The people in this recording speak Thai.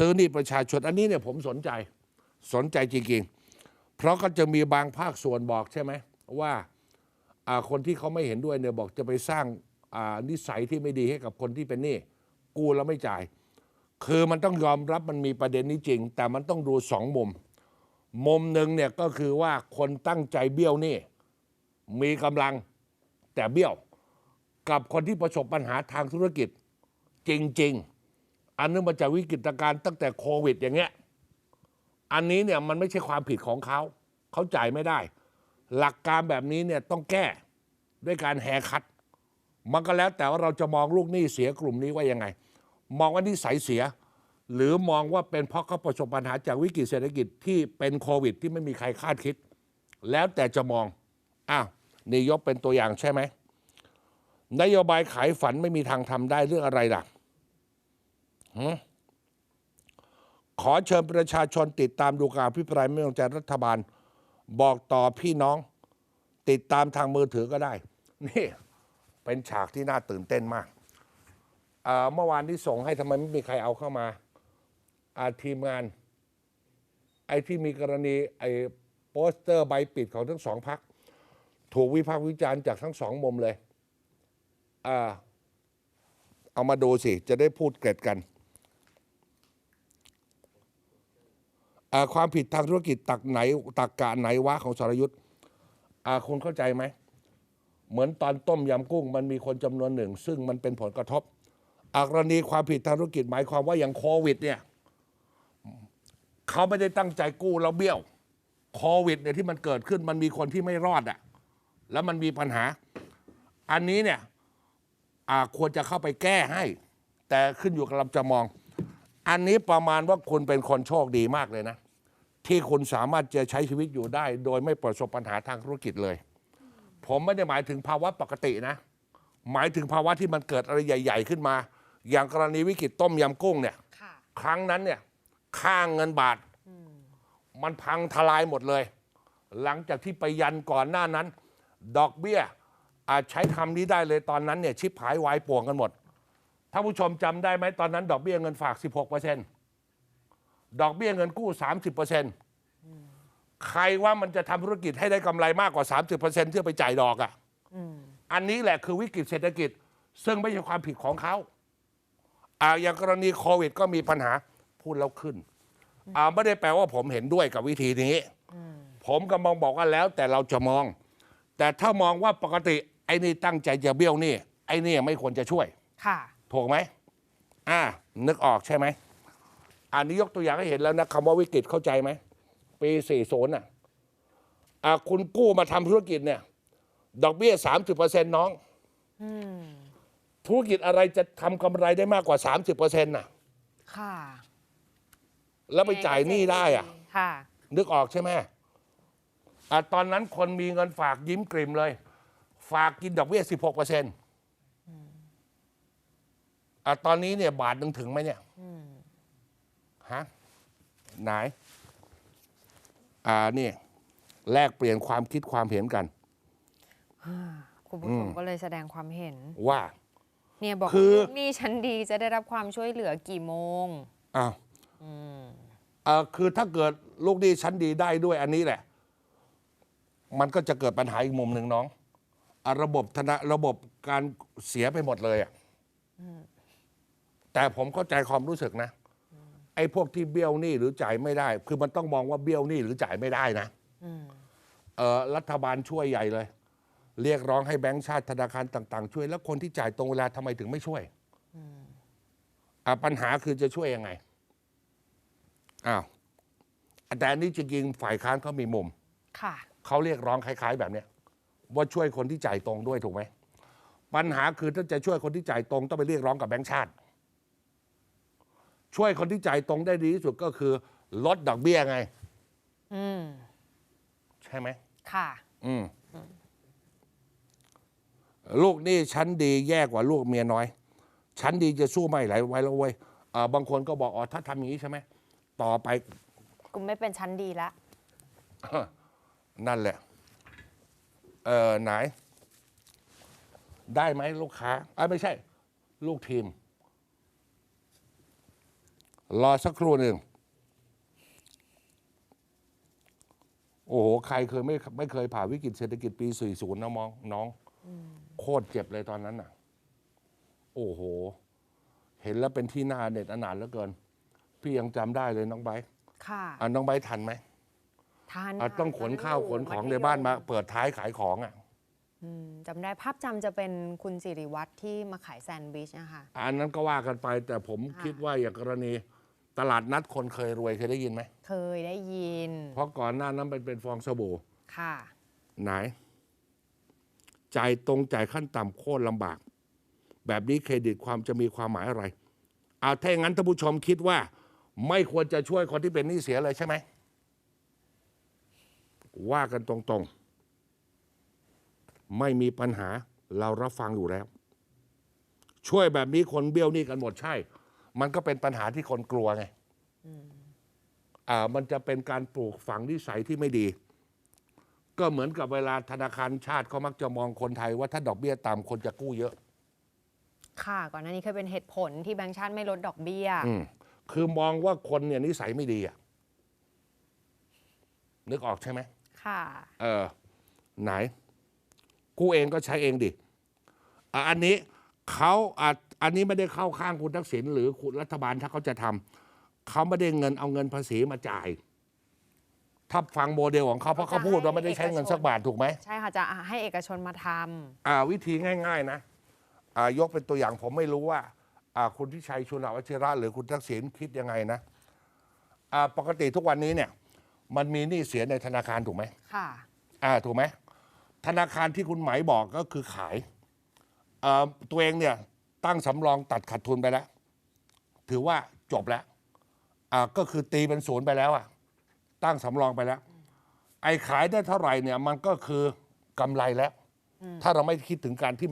ซื้อนี่ประชาชนอันนี้เนี่ยผมสนใจสนใจจริงๆ เพราะก็จะมีบางภาคส่วนบอกใช่ไหมว่าคนที่เขาไม่เห็นด้วยเนี่ยบอกจะไปสร้างนิสัยที่ไม่ดีให้กับคนที่เป็นหนี้กู้แล้วไม่จ่าย คือมันต้องยอมรับมันมีประเด็นนี้จริง แต่มันต้องดูสองมุม มุมหนึ่งเนี่ยก็คือว่าคนตั้งใจเบี้ยวหนี้มีกำลังแต่เบี้ยว กับคนที่ประสบปัญหาทางธุรกิจจริง ๆ อันนึงมาจากวิกฤตการณ์ตั้งแต่โควิด อย่างเงี้ย อันนี้เนี่ยมันไม่ใช่ความผิดของเขาเขาจ่ายไม่ได้ หลักการแบบนี้เนี่ยต้องแก้ด้วยการแหกคัด มันก็แล้วแต่ว่าเราจะมองลูกหนี้เสียกลุ่มนี้ว่ายังไง มองว่านิสัยเสีย หรือมองว่าเป็นเพราะเขาประสบปัญหาจากวิกฤตเศรษฐกิจที่เป็นโควิด ที่ไม่มีใครคาดคิด แล้วแต่จะมองอ้าวนี่ยกเป็นตัวอย่างใช่ไหมนโยบายขายฝันไม่มีทางทำได้เรื่องอะไรล่ะ ขอเชิญประชาชนติดตามดูการอภิปรายไม่ไว้วางใจรัฐบาล บอกต่อพี่น้อง ติดตามทางมือถือก็ได้ นี่ เป็นฉากที่น่าตื่นเต้นมากเมื่อวานที่ส่งให้ทำไมไม่มีใครเอาเข้ามาอาทีมงาน ไอ้ที่มีกรณีไอ้โปสเตอร์ใบปิดของทั้งสองพัก ถูกวิพากษ์วิจารณ์จากทั้งสองมุมเลย เอามาดูสิ จะได้พูดเกร็ดกันอ่า ความผิดทางธุรกิจตักไหนตักกะไหนวะของสรยุทธ์คุณเข้าใจไหม เหมือนตอนต้มยำกุ้งมันมีคนจำนวนหนึ่ง ซึ่งมันเป็นผลกระทบกรณีความผิดทางธุรกิจหมายความว่าอย่างโควิดเนี่ยเขาไม่ได้ตั้งใจกู้แล้วเบี้ยวโควิดเนี่ยที่มันเกิดขึ้นมันมีคนที่ไม่รอดอะแล้วมันมีปัญหา อันนี้เนี่ยควรจะเข้าไปแก้ให้ แต่ขึ้นอยู่กับเราจะมอง อันนี้ประมาณว่าคุณเป็นคนโชคดีมากเลยนะ ที่คุณสามารถจะใช้ชีวิตอยู่ได้ โดยไม่ประสบปัญหาทางธุรกิจเลย ผมไม่ได้หมายถึงภาวะปกตินะ หมายถึงภาวะที่มันเกิดอะไรใหญ่ ๆ ขึ้นมา อย่างกรณีวิกฤตต้มยำกุ้งเนี่ย ค่ะ ครั้งนั้นเนี่ยค่าเงินบาท มันพังทลายหมดเลย หลังจากที่ไปยันก่อนหน้านั้น ดอกเบี้ย อาจใช้คำนี้ได้เลยตอนนั้นเนี่ยชิบหายวายป่วงกันหมด ถ้าผู้ชมจำได้ไหมตอนนั้น ดอกเบี้ยเงินฝาก 16%ดอกเบี้ยเงินกู้ 30%ใครว่ามันจะทำธุรกิจให้ได้กำไรมากกว่า 30%เพื่อไปจ่ายดอกอะ่ะอันนี้แหละคือวิกฤตเศรษฐกิจ ซึ่งไม่ใช่ความผิดของเขาอ่าอย่างกรณีโควิดก็มีปัญหาพูดแล้วขึ้นอ่าไม่ได้แปลว่าผมเห็นด้วยกับวิธีนี้ ผมกำลังบอกว่าแล้วแต่เราจะมอง แต่ถ้ามองว่าปกติไอ้นี่ตั้งใจจะเบี้ยวหนี่ไอ้นี่ไม่ควรจะช่วย ค่ะ ถูกไหมอ่านึกออกใช่ไหมอันนี้ยกตัวอย่างให้เห็นแล้วนะคำว่าวิกฤตเข้าใจไหมปีสี่ศูนย์อะอ่าคุณกู้มาทำธุรกิจเนี่ย ดอกเบี้ยสามสิบเปอร์เซ็นต์น้องธุรกิจอะไรจะทำกำไรได้มากกว่าสามสิบเปอร์เซ็นต์น่ะ ค่ะแล้วไปจ่ายหนี้ได้อะ ค่ะ นึกออกใช่ไหมอะตอนนั้นคนมีเงินฝากยิ้มกริมเลย ฝากกินดอกเบี้ย 16เปอร์เซ็นต์ อะตอนนี้เนี่ยบาทหนึ่งถึงไหมเนี่ยฮะไหน อ่านี่แลกเปลี่ยนความคิดความเห็นกัน คุณผู้ชมก็เลยแสดงความเห็น ว่า เนี่ยบอกคือลูกหนี่ชั้นดีจะได้รับความช่วยเหลือกี่โมงอ้าวเอ่อคือถ้าเกิดลูกหนี้ชั้นดีได้ด้วยอันนี้แหละ มันก็จะเกิดปัญหาอีกมุมหนึ่งน้องอะระบบธนาระบบการเสียไปหมดเลยอะ แต่ผมเข้าใจความรู้สึกนะ ไอ้พวกที่เบี้ยวหนี้หรือจ่ายไม่ได้ คือมันต้องมองว่าเบี้ยวหนี้หรือจ่ายไม่ได้นะเออรัฐบาลช่วยใหญ่เลย เรียกร้องให้แบงก์ชาติธนาคารต่าง ๆ ช่วย แล้วคนที่จ่ายตรงเวลาทำไมถึงไม่ช่วยอะปัญหาคือจะช่วยยังไงอ้าวแต่อันนี้จริงๆฝ่ายค้านเขามีมุมค่ะเขาเรียกร้องคล้าย ๆ แบบเนี้ยว่าช่วยคนที่จ่ายตรงด้วยถูกไหมปัญหาคือถ้าจะช่วยคนที่จ่ายตรงต้องไปเรียกร้องกับแบงก์ชาติ ช่วยคนที่จ่ายตรงได้ดีที่สุดก็คือลดดอกเบี้ยไง อืม ใช่ไหม ค่ะ อืม ลูกหนี่ชั้นดีแย่กว่าลูกเมียน้อย ชั้นดีจะสู้ไม่ไหลไว้แล้วเว้ยอ่าบางคนก็บอกอ๋อถ้าทำอย่างนี้ใช่ไหม ต่อไป กูไม่เป็นชั้นดีละ นั่นแหละ เออไหน ได้ไหมลูกค้าอะไม่ใช่ ลูกทีม รอสักครู่หนึ่ง โอ้โห ใครเคยไม่ไม่เคยผ่านวิกฤตเศรษฐกิจปี 40 นะมองน้อง โคตรเจ็บเลยตอนนั้นน่ะ โอ้โห เห็นแล้วเป็นที่น่าเน็ตอนาถเหลือเกิน พี่ยังจำได้เลยน้องไบร์ทค่ะอะน้องไบร์ททันไหมทานอะค่ะต้องขนข้าวขนของในบ้านมา เปิดท้ายขายของอะ อืมจำได้ภาพจำจะเป็นคุณสิริวัตรที่มาขายแซนด์วิชนะคะ อันนั้นก็ว่ากันไปแต่ผมค่ะคิดว่าอย่างกรณี ตลาดนัดคนเคยรวยเคยได้ยินไหม เคยได้ยิน เพราะก่อนหน้านั้นเป็นเป็นฟองสบู่ค่ะ ไหน จ่ายตรงจ่ายขั้นต่ำโคตรลำบาก แบบนี้เครดิตความจะมีความหมายอะไรเอาถ้าอย่างนั้นท่านผู้ชมคิดว่า ไม่ควรจะช่วยคนที่เป็นหนี้เสียเลยใช่ไหม ว่ากันตรงๆ ไม่มีปัญหาเรารับฟังอยู่แล้ว ช่วยแบบนี้คนเบี้ยวหนี้กันหมดใช่ มันก็เป็นปัญหาที่คนกลัวไงอ่า มันจะเป็นการปลูกฝังนิสัยที่ไม่ดี ก็เหมือนกับเวลาธนาคารชาติเขามักจะมองคนไทยว่าถ้าดอกเบี้ยต่ำคนจะกู้เยอะ ค่ะ ก่อนหน้านี้เคยเป็นเหตุผลที่แบงก์ชาติไม่ลดดอกเบี้ย อืมคือมองว่าคนเนี่ยนิสัยไม่ดีอะนึกออกใช่ไหม ค่ะ เออ ไหน กู้เองก็ใช้เองดิอะอันนี้ เขาอะอันนี้ไม่ได้เข้าข้างคุณทักษิณหรือคุณรัฐบาลถ้าเขาจะทำเขาไม่ได้เงินเอาเงินภาษีมาจ่าย ถ้าฟังโมเดลของเขาเพราะเขาพูดว่าไม่ได้ใช้เงินสักบาทถูกไหม ใช่ค่ะจะให้เอกชนมาทำอ่าวิธีง่าย ๆ นะอ่ายกเป็นตัวอย่างผมไม่รู้ว่าอ่าคุณทิชัยชุนวัชิระหรือคุณทักษิณคิดยังไงนะอ่าปกติทุกวันนี้เนี่ย มันมีหนี้เสียในธนาคารถูกไหมค่ะ อ่าถูกไหมธนาคารที่คุณไหมายบอกก็คือขายอ่า ตัวเองเนี่ยตั้งสำรองตัดขาดทุนไปแล้ว ถือว่าจบแล้วก็คือตีเป็นศูนย์ไปแล้วอะตั้งสำรองไปแล้ว ไอ้ขายได้เท่าไหร่เนี่ยมันก็คือกำไรแล้ว ถ้าเราไม่คิดถึงการที่